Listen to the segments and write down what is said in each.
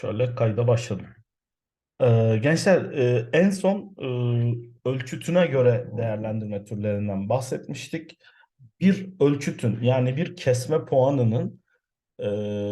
Şöyle kayda başladım. Ee, gençler e, en son e, ölçütüne göre değerlendirme türlerinden bahsetmiştik. Bir ölçütün yani bir kesme puanının e,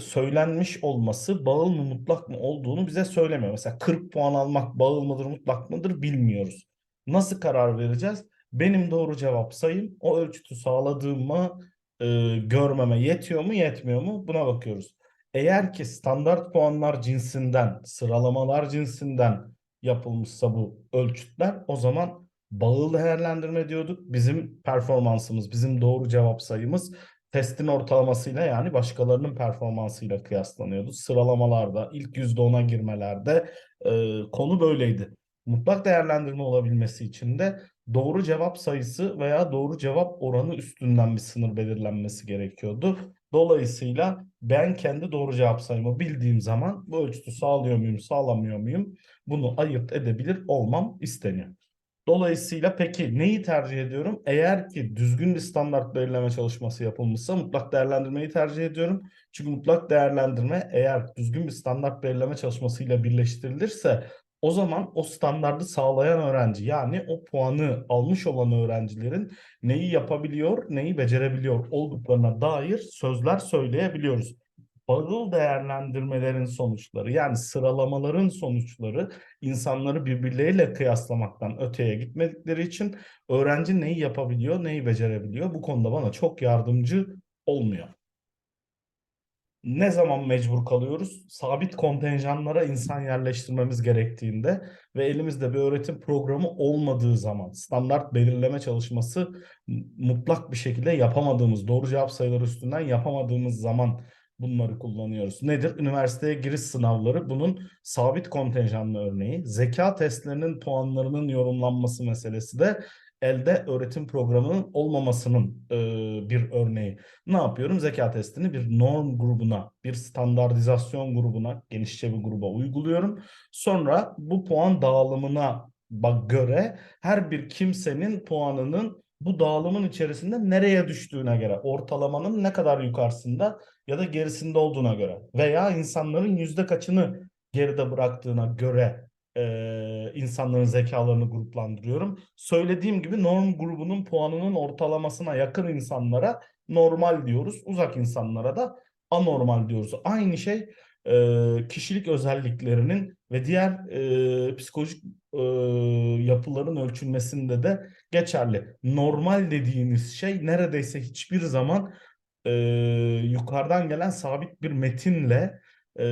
söylenmiş olması bağıl mı mutlak mı olduğunu bize söylemiyor. Mesela 40 puan almak bağıl mıdır mutlak mıdır bilmiyoruz. Nasıl karar vereceğiz? Benim doğru cevap sayım o ölçütü sağladığımı e, görmeme yetiyor mu yetmiyor mu buna bakıyoruz. Eğer ki standart puanlar cinsinden, sıralamalar cinsinden yapılmışsa bu ölçütler o zaman bağıl değerlendirme diyorduk. Bizim performansımız, bizim doğru cevap sayımız testin ortalamasıyla yani başkalarının performansıyla kıyaslanıyordu. Sıralamalarda, ilk %10'a girmelerde e, konu böyleydi. Mutlak değerlendirme olabilmesi için de doğru cevap sayısı veya doğru cevap oranı üstünden bir sınır belirlenmesi gerekiyordu. Dolayısıyla ben kendi doğru cevap sayımı bildiğim zaman bu ölçütü sağlıyor muyum, sağlamıyor muyum bunu ayırt edebilir olmam isteniyor. Dolayısıyla peki neyi tercih ediyorum? Eğer ki düzgün bir standart belirleme çalışması yapılmışsa mutlak değerlendirmeyi tercih ediyorum. Çünkü mutlak değerlendirme eğer düzgün bir standart belirleme çalışmasıyla birleştirilirse o zaman o standardı sağlayan öğrenci yani o puanı almış olan öğrencilerin neyi yapabiliyor, neyi becerebiliyor olduklarına dair sözler söyleyebiliyoruz. Bağıl değerlendirmelerin sonuçları yani sıralamaların sonuçları insanları birbirleriyle kıyaslamaktan öteye gitmedikleri için öğrenci neyi yapabiliyor, neyi becerebiliyor bu konuda bana çok yardımcı olmuyor. Ne zaman mecbur kalıyoruz? Sabit kontenjanlara insan yerleştirmemiz gerektiğinde ve elimizde bir öğretim programı olmadığı zaman standart belirleme çalışması mutlak bir şekilde yapamadığımız, doğru cevap sayıları üstünden yapamadığımız zaman bunları kullanıyoruz. Nedir? Üniversiteye giriş sınavları bunun sabit kontenjanlı örneği. Zeka testlerinin puanlarının yorumlanması meselesi de elde öğretim programının olmamasının e, bir örneği. Ne yapıyorum? Zeka testini bir norm grubuna, bir standartizasyon grubuna, genişçe bir gruba uyguluyorum. Sonra bu puan dağılımına göre her bir kimsenin puanının bu dağılımın içerisinde nereye düştüğüne göre, ortalamanın ne kadar yukarısında ya da gerisinde olduğuna göre veya insanların yüzde kaçını geride bıraktığına göre e, insanların zekalarını gruplandırıyorum. Söylediğim gibi norm grubunun puanının ortalamasına yakın insanlara normal diyoruz. Uzak insanlara da anormal diyoruz. Aynı şey e, kişilik özelliklerinin ve diğer e, psikolojik e, yapıların ölçülmesinde de geçerli. Normal dediğiniz şey neredeyse hiçbir zaman e, yukarıdan gelen sabit bir metinle e,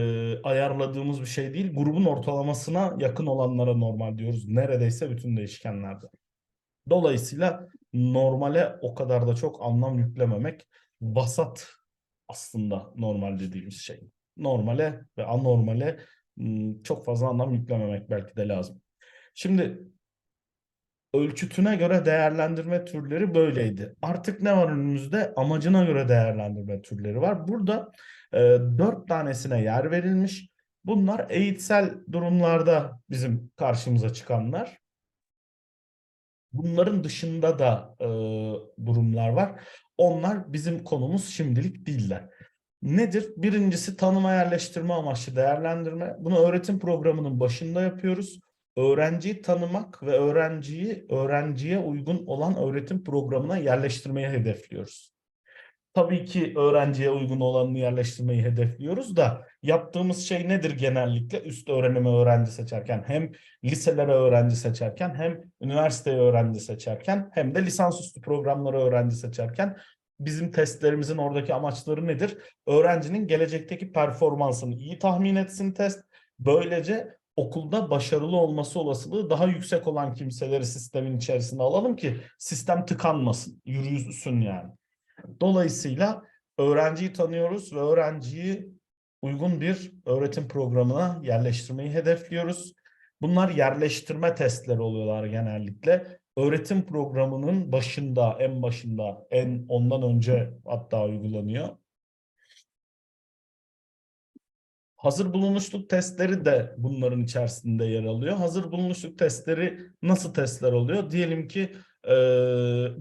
ayarladığımız bir şey değil. Grubun ortalamasına yakın olanlara normal diyoruz. Neredeyse bütün değişkenlerde. Dolayısıyla normale o kadar da çok anlam yüklememek vasat aslında normal dediğimiz şey. Normale ve anormale çok fazla anlam yüklememek belki de lazım. Şimdi ölçütüne göre değerlendirme türleri böyleydi. Artık ne var önümüzde? Amacına göre değerlendirme türleri var. Burada e, dört tanesine yer verilmiş. Bunlar eğitsel durumlarda bizim karşımıza çıkanlar. Bunların dışında da e, durumlar var. Onlar bizim konumuz şimdilik değiller. Nedir? Birincisi tanıma yerleştirme amaçlı değerlendirme. Bunu öğretim programının başında yapıyoruz öğrenciyi tanımak ve öğrenciyi öğrenciye uygun olan öğretim programına yerleştirmeyi hedefliyoruz. Tabii ki öğrenciye uygun olanını yerleştirmeyi hedefliyoruz da yaptığımız şey nedir genellikle üst öğrenimi öğrenci seçerken hem liselere öğrenci seçerken hem üniversiteye öğrenci seçerken hem de lisansüstü programları öğrenci seçerken bizim testlerimizin oradaki amaçları nedir? Öğrencinin gelecekteki performansını iyi tahmin etsin test. Böylece okulda başarılı olması olasılığı daha yüksek olan kimseleri sistemin içerisinde alalım ki sistem tıkanmasın, yürüsün yani. Dolayısıyla öğrenciyi tanıyoruz ve öğrenciyi uygun bir öğretim programına yerleştirmeyi hedefliyoruz. Bunlar yerleştirme testleri oluyorlar genellikle. Öğretim programının başında, en başında, en ondan önce hatta uygulanıyor. Hazır bulunuşluk testleri de bunların içerisinde yer alıyor. Hazır bulunuşluk testleri nasıl testler oluyor? Diyelim ki e,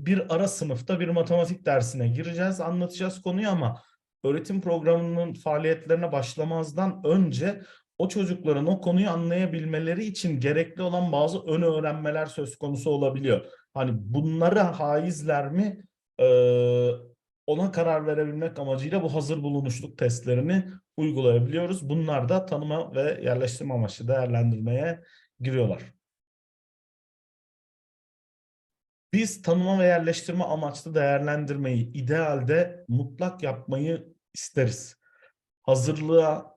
bir ara sınıfta bir matematik dersine gireceğiz, anlatacağız konuyu ama öğretim programının faaliyetlerine başlamazdan önce o çocukların o konuyu anlayabilmeleri için gerekli olan bazı ön öğrenmeler söz konusu olabiliyor. Hani bunlara haizler mi? Ee, ona karar verebilmek amacıyla bu hazır bulunuşluk testlerini uygulayabiliyoruz. Bunlar da tanıma ve yerleştirme amaçlı değerlendirmeye giriyorlar. Biz tanıma ve yerleştirme amaçlı değerlendirmeyi idealde mutlak yapmayı isteriz. Hazırlığa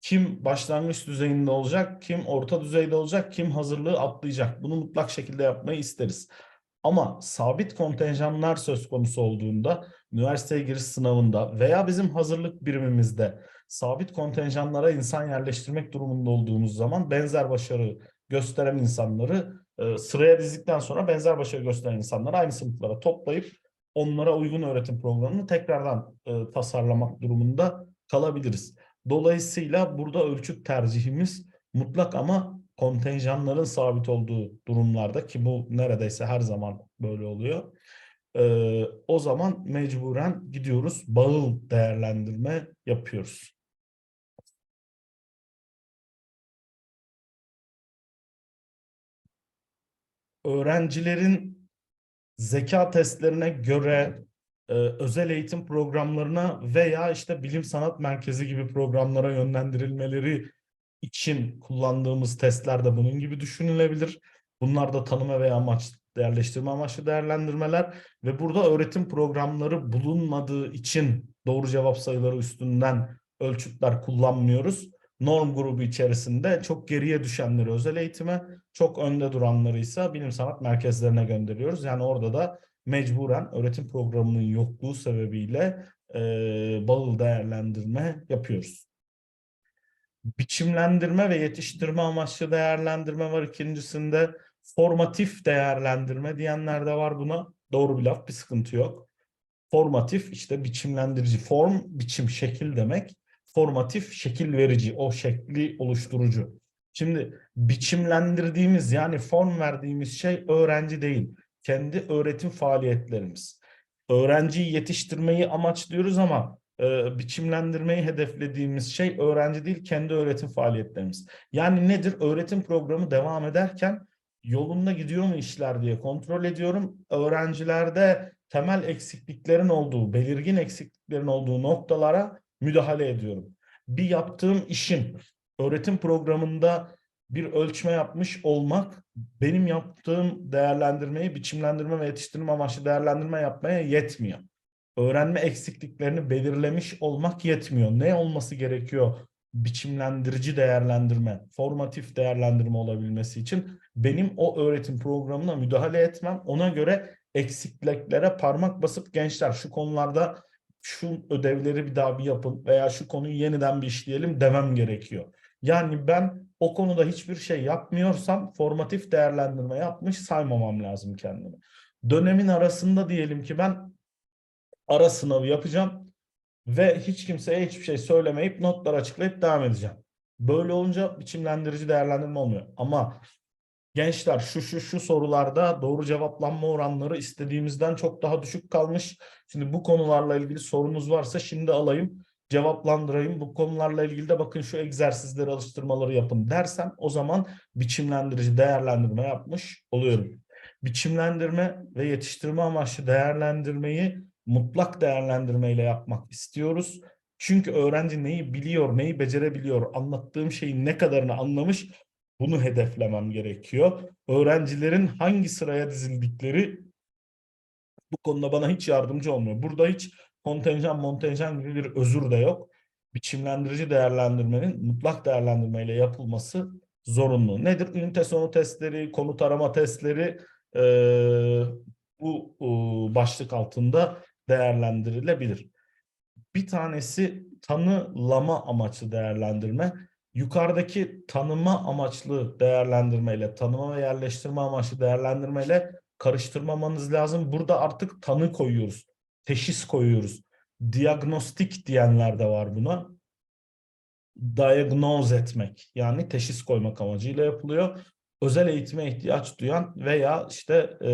kim başlangıç düzeyinde olacak, kim orta düzeyde olacak, kim hazırlığı atlayacak. Bunu mutlak şekilde yapmayı isteriz. Ama sabit kontenjanlar söz konusu olduğunda üniversiteye giriş sınavında veya bizim hazırlık birimimizde sabit kontenjanlara insan yerleştirmek durumunda olduğumuz zaman benzer başarı gösteren insanları e, sıraya dizdikten sonra benzer başarı gösteren insanları aynı sınıflara toplayıp onlara uygun öğretim programını tekrardan e, tasarlamak durumunda kalabiliriz. Dolayısıyla burada ölçüt tercihimiz mutlak ama kontenjanların sabit olduğu durumlarda ki bu neredeyse her zaman böyle oluyor. Ee, o zaman mecburen gidiyoruz bağıl değerlendirme yapıyoruz. Öğrencilerin zeka testlerine göre e, özel eğitim programlarına veya işte bilim sanat merkezi gibi programlara yönlendirilmeleri için kullandığımız testler de bunun gibi düşünülebilir. Bunlar da tanıma veya amaç değerleştirme amaçlı değerlendirmeler ve burada öğretim programları bulunmadığı için doğru cevap sayıları üstünden ölçütler kullanmıyoruz. Norm grubu içerisinde çok geriye düşenleri özel eğitime, çok önde duranları ise bilim sanat merkezlerine gönderiyoruz. Yani orada da mecburen öğretim programının yokluğu sebebiyle e, bağıl değerlendirme yapıyoruz. Biçimlendirme ve yetiştirme amaçlı değerlendirme var ikincisinde. Formatif değerlendirme diyenler de var buna. Doğru bir laf, bir sıkıntı yok. Formatif işte biçimlendirici. Form, biçim, şekil demek. Formatif, şekil verici, o şekli oluşturucu. Şimdi biçimlendirdiğimiz yani form verdiğimiz şey öğrenci değil kendi öğretim faaliyetlerimiz. Öğrenciyi yetiştirmeyi amaçlıyoruz ama e, biçimlendirmeyi hedeflediğimiz şey öğrenci değil kendi öğretim faaliyetlerimiz. Yani nedir? Öğretim programı devam ederken yolunda gidiyor mu işler diye kontrol ediyorum. Öğrencilerde temel eksikliklerin olduğu, belirgin eksikliklerin olduğu noktalara müdahale ediyorum. Bir yaptığım işin öğretim programında bir ölçme yapmış olmak benim yaptığım değerlendirmeyi biçimlendirme ve yetiştirme amaçlı değerlendirme yapmaya yetmiyor. Öğrenme eksikliklerini belirlemiş olmak yetmiyor. Ne olması gerekiyor biçimlendirici değerlendirme, formatif değerlendirme olabilmesi için benim o öğretim programına müdahale etmem, ona göre eksikliklere parmak basıp gençler şu konularda şu ödevleri bir daha bir yapın veya şu konuyu yeniden bir işleyelim demem gerekiyor. Yani ben o konuda hiçbir şey yapmıyorsam formatif değerlendirme yapmış saymamam lazım kendimi. Dönemin arasında diyelim ki ben ara sınavı yapacağım ve hiç kimseye hiçbir şey söylemeyip notlar açıklayıp devam edeceğim. Böyle olunca biçimlendirici değerlendirme olmuyor. Ama gençler şu şu şu sorularda doğru cevaplanma oranları istediğimizden çok daha düşük kalmış. Şimdi bu konularla ilgili sorunuz varsa şimdi alayım cevaplandırayım. Bu konularla ilgili de bakın şu egzersizleri alıştırmaları yapın dersem o zaman biçimlendirici değerlendirme yapmış oluyorum. Biçimlendirme ve yetiştirme amaçlı değerlendirmeyi mutlak değerlendirmeyle yapmak istiyoruz. Çünkü öğrenci neyi biliyor, neyi becerebiliyor, anlattığım şeyin ne kadarını anlamış bunu hedeflemem gerekiyor. Öğrencilerin hangi sıraya dizildikleri bu konuda bana hiç yardımcı olmuyor. Burada hiç kontenjan montenjan gibi bir özür de yok. Biçimlendirici değerlendirmenin mutlak değerlendirmeyle yapılması zorunlu. Nedir? Ünite sonu testleri, konu tarama testleri e, bu e, başlık altında değerlendirilebilir. Bir tanesi tanılama amaçlı değerlendirme. Yukarıdaki tanıma amaçlı değerlendirmeyle, tanıma ve yerleştirme amaçlı değerlendirmeyle karıştırmamanız lazım. Burada artık tanı koyuyoruz teşhis koyuyoruz. Diagnostik diyenler de var buna. Diagnose etmek yani teşhis koymak amacıyla yapılıyor. Özel eğitime ihtiyaç duyan veya işte e,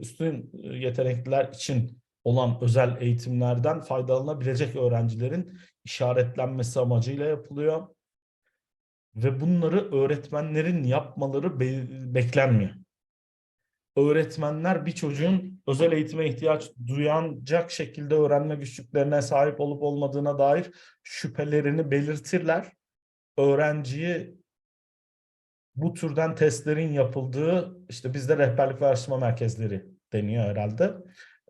üstün yetenekliler için olan özel eğitimlerden faydalanabilecek öğrencilerin işaretlenmesi amacıyla yapılıyor. ve bunları öğretmenlerin yapmaları be- beklenmiyor. Öğretmenler bir çocuğun özel eğitime ihtiyaç duyacak şekilde öğrenme güçlüklerine sahip olup olmadığına dair şüphelerini belirtirler. Öğrenciyi bu türden testlerin yapıldığı işte bizde rehberlik ve araştırma merkezleri deniyor herhalde.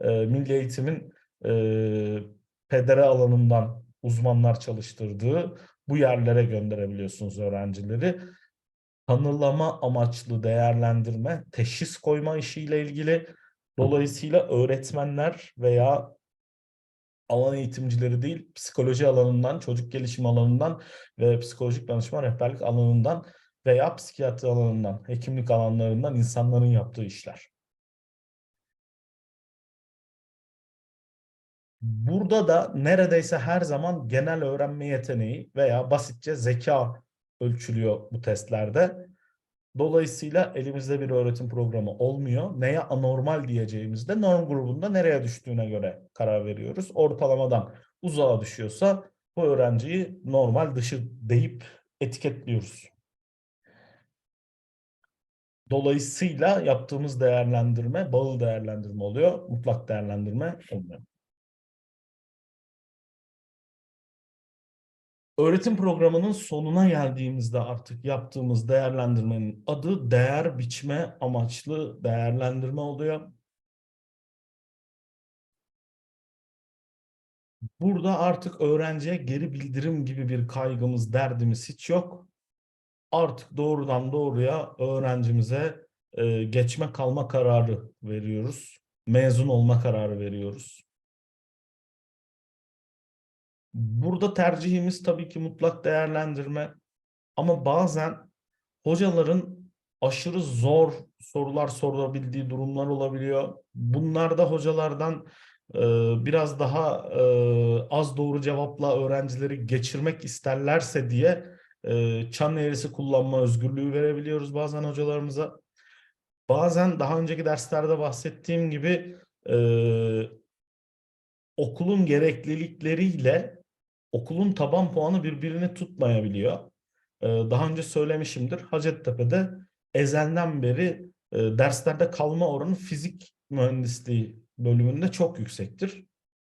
Ee, Milli Eğitim'in e, pedere alanından uzmanlar çalıştırdığı bu yerlere gönderebiliyorsunuz öğrencileri. Tanılama amaçlı değerlendirme, teşhis koyma işiyle ilgili. Dolayısıyla öğretmenler veya alan eğitimcileri değil, psikoloji alanından, çocuk gelişim alanından ve psikolojik danışma rehberlik alanından veya psikiyatri alanından, hekimlik alanlarından insanların yaptığı işler. Burada da neredeyse her zaman genel öğrenme yeteneği veya basitçe zeka ölçülüyor bu testlerde. Dolayısıyla elimizde bir öğretim programı olmuyor. Neye anormal diyeceğimizde norm grubunda nereye düştüğüne göre karar veriyoruz. Ortalamadan uzağa düşüyorsa bu öğrenciyi normal dışı deyip etiketliyoruz. Dolayısıyla yaptığımız değerlendirme bağıl değerlendirme oluyor, mutlak değerlendirme olmuyor. Öğretim programının sonuna geldiğimizde artık yaptığımız değerlendirmenin adı değer biçme amaçlı değerlendirme oluyor. Burada artık öğrenciye geri bildirim gibi bir kaygımız, derdimiz hiç yok. Artık doğrudan doğruya öğrencimize e, geçme kalma kararı veriyoruz. Mezun olma kararı veriyoruz. Burada tercihimiz tabii ki mutlak değerlendirme ama bazen hocaların aşırı zor sorular sorabildiği durumlar olabiliyor. Bunlarda hocalardan e, biraz daha e, az doğru cevapla öğrencileri geçirmek isterlerse diye e, çan eğrisi kullanma özgürlüğü verebiliyoruz bazen hocalarımıza. Bazen daha önceki derslerde bahsettiğim gibi okulun gereklilikleriyle okulun taban puanı birbirini tutmayabiliyor. Ee, daha önce söylemişimdir. Hacettepe'de ezelden beri e, derslerde kalma oranı fizik mühendisliği bölümünde çok yüksektir.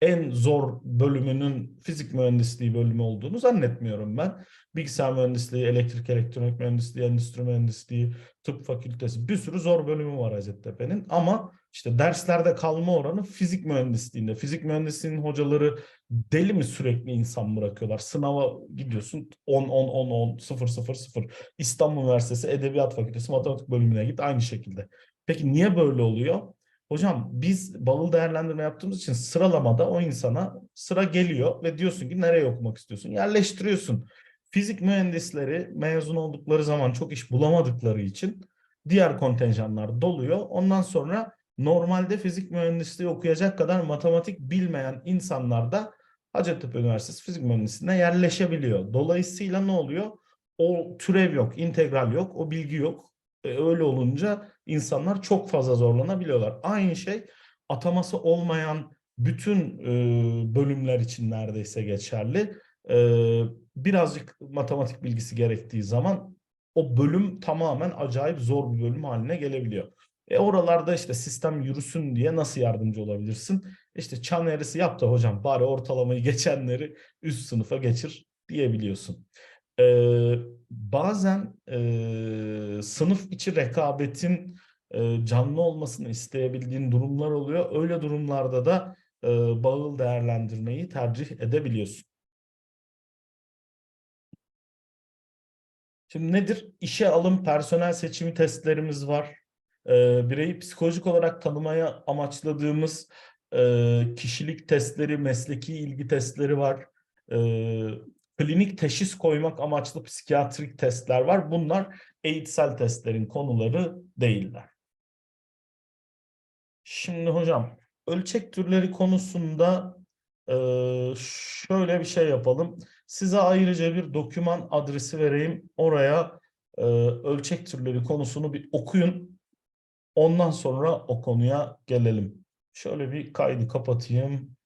En zor bölümünün fizik mühendisliği bölümü olduğunu zannetmiyorum ben. Bilgisayar mühendisliği, elektrik elektronik mühendisliği, endüstri mühendisliği, tıp fakültesi bir sürü zor bölümü var Hacettepe'nin. Ama işte derslerde kalma oranı fizik mühendisliğinde. Fizik mühendisliğinin hocaları deli mi sürekli insan bırakıyorlar? Sınava gidiyorsun 10 10 10 10 0 0 0. İstanbul Üniversitesi Edebiyat Fakültesi Matematik bölümüne git aynı şekilde. Peki niye böyle oluyor? Hocam biz bağıl değerlendirme yaptığımız için sıralamada o insana sıra geliyor ve diyorsun ki nereye okumak istiyorsun? Yerleştiriyorsun. Fizik mühendisleri mezun oldukları zaman çok iş bulamadıkları için diğer kontenjanlar doluyor. Ondan sonra normalde fizik mühendisliği okuyacak kadar matematik bilmeyen insanlar da Hacettepe Üniversitesi Fizik Mühendisliğine yerleşebiliyor. Dolayısıyla ne oluyor? O türev yok, integral yok, o bilgi yok. E, öyle olunca insanlar çok fazla zorlanabiliyorlar. Aynı şey ataması olmayan bütün e, bölümler için neredeyse geçerli. E, birazcık matematik bilgisi gerektiği zaman o bölüm tamamen acayip zor bir bölüm haline gelebiliyor. E oralarda işte sistem yürüsün diye nasıl yardımcı olabilirsin? İşte çan eğrisi yap da hocam bari ortalamayı geçenleri üst sınıfa geçir diyebiliyorsun. Ee, bazen e, sınıf içi rekabetin e, canlı olmasını isteyebildiğin durumlar oluyor. Öyle durumlarda da e, bağıl değerlendirmeyi tercih edebiliyorsun. Şimdi nedir? İşe alım personel seçimi testlerimiz var e, bireyi psikolojik olarak tanımaya amaçladığımız e, kişilik testleri, mesleki ilgi testleri var. E, klinik teşhis koymak amaçlı psikiyatrik testler var. Bunlar eğitsel testlerin konuları değiller. Şimdi hocam ölçek türleri konusunda e, şöyle bir şey yapalım. Size ayrıca bir doküman adresi vereyim. Oraya e, ölçek türleri konusunu bir okuyun. Ondan sonra o konuya gelelim. Şöyle bir kaydı kapatayım.